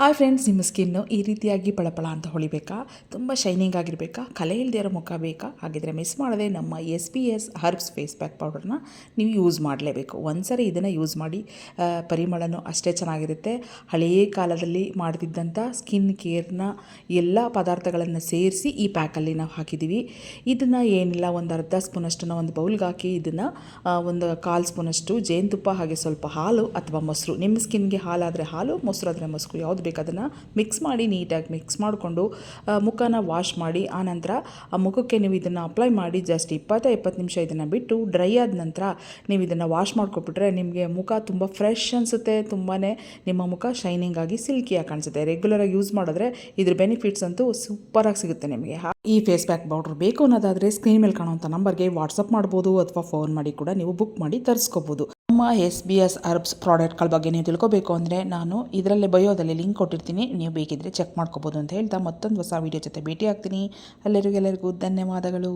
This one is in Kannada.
ಹಾಯ್ ಫ್ರೆಂಡ್ಸ್, ನಿಮ್ಮ ಸ್ಕಿನ್ನು ಈ ರೀತಿಯಾಗಿ ಪಳಪಳ ಅಂತ ಹೊಳಿಬೇಕಾ? ತುಂಬ ಶೈನಿಂಗ್ ಆಗಿರಬೇಕಾ? ಕಲೆ ಇಲ್ಲದೆ ಇರೋ ಮುಖ ಬೇಕಾ? ಹಾಗಿದ್ರೆ ಮಿಸ್ ಮಾಡದೆ ನಮ್ಮ S P S herbs face pack ಪೌಡರ್ನ ನೀವು ಯೂಸ್ ಮಾಡಲೇಬೇಕು. ಒಂದ್ಸರಿ ಇದನ್ನು ಯೂಸ್ ಮಾಡಿ ಪರಿಮಳನೂ ಅಷ್ಟೇ ಚೆನ್ನಾಗಿರುತ್ತೆ. ಹಳೆಯ ಕಾಲದಲ್ಲಿ ಮಾಡ್ತಿದ್ದಂಥ ಸ್ಕಿನ್ ಕೇರ್ನ ಎಲ್ಲ ಪದಾರ್ಥಗಳನ್ನು ಸೇರಿಸಿ ಈ ಪ್ಯಾಕಲ್ಲಿ ನಾವು ಹಾಕಿದ್ದೀವಿ ಇದನ್ನು ಏನಿಲ್ಲ, ಒಂದು ಅರ್ಧ ಸ್ಪೂನಷ್ಟನ್ನು ಒಂದು ಬೌಲ್ಗೆ ಹಾಕಿ ಇದನ್ನು ಒಂದು ಕಾಲು ಸ್ಪೂನಷ್ಟು ಜೇನುತುಪ್ಪ ಹಾಗೆ ಸ್ವಲ್ಪ ಹಾಲು ಅಥವಾ ಮೊಸರು. ನಿಮ್ಮ ಸ್ಕಿನ್ಗೆ ಹಾಲಾದರೆ ಹಾಲು ಮೊಸರು ಆದರೆ ಮೊಸರು, ಯಾವುದು ಬೇಕು ಅದನ್ನು. ಮಿಕ್ಸ್ ಮಾಡಿ ನೀಟಾಗಿ ಮಿಕ್ಸ್ ಮಾಡಿಕೊಂಡು ಮುಖನ ವಾಶ್ ಮಾಡಿ ಆನಂತರ ಆ ಮುಖಕ್ಕೆ ನೀವು ಇದನ್ನು ಅಪ್ಲೈ ಮಾಡಿ ಜಸ್ಟ್ ಇಪ್ಪತ್ತ ಇಪ್ಪತ್ತು ನಿಮಿಷ ಇದನ್ನು ಬಿಟ್ಟು ಡ್ರೈ ಆದ ನಂತರ ನೀವು ಇದನ್ನು ವಾಶ್ ಮಾಡ್ಕೊಬಿಟ್ರೆ ನಿಮಗೆ ಮುಖ ತುಂಬ ಫ್ರೆಶ್ ಅನಿಸುತ್ತೆ. ತುಂಬಾ ನಿಮ್ಮ ಮುಖ ಶೈನಿಂಗ್ ಆಗಿ ಸಿಲ್ಕಿಯಾಗಿ ಕಾಣಿಸುತ್ತೆ. ರೆಗ್ಯುಲರಾಗಿ ಯೂಸ್ ಮಾಡಿದ್ರೆ ಇದ್ರ ಬೆನಿಫಿಟ್ಸ್ ಅಂತೂ ಸೂಪರಾಗಿ ಸಿಗುತ್ತೆ ನಿಮಗೆ. ಈ ಫೇಸ್ ಪ್ಯಾಕ್ ಪೌಡ್ರ್ ಬೇಕು ಅನ್ನೋದಾದರೆ ಸ್ಕ್ರೀನ್ ಮೇಲೆ ಕಾಣುವಂಥ ನಂಬರ್ಗೆ ವಾಟ್ಸಪ್ ಮಾಡ್ಬೋದು ಅಥವಾ ಫೋನ್ ಮಾಡಿ ಕೂಡ ನೀವು ಬುಕ್ ಮಾಡಿ ತರಿಸ್ಕೋಬೋದು. ನಮ್ಮ ಎಸ್ ಬಿ ಎಸ್ ಅರ್ಬ್ಸ್ ಪ್ರಾಡಕ್ಟ್ಗಳ ಬಗ್ಗೆ ನೀವು ತಿಳ್ಕೊಬೇಕು ಅಂದರೆ ನಾನು ಇದರಲ್ಲೇ ಬಯೋದಲ್ಲಿ ಲಿಂಕ್ ಕೊಟ್ಟಿರ್ತೀನಿ. ನೀವು ಬೇಕಿದ್ರೆ ಚೆಕ್ ಮಾಡ್ಕೋಬೋದು ಅಂತ ಹೇಳ್ತಾ ಮತ್ತೊಂದು ಹೊಸ ವೀಡಿಯೋ ಜೊತೆ ಭೇಟಿ ಆಗ್ತೀನಿ ಎಲ್ಲರಿಗೂ ಎಲ್ಲರಿಗೆಲ್ಲರಿಗೂ ಧನ್ಯವಾದಗಳು.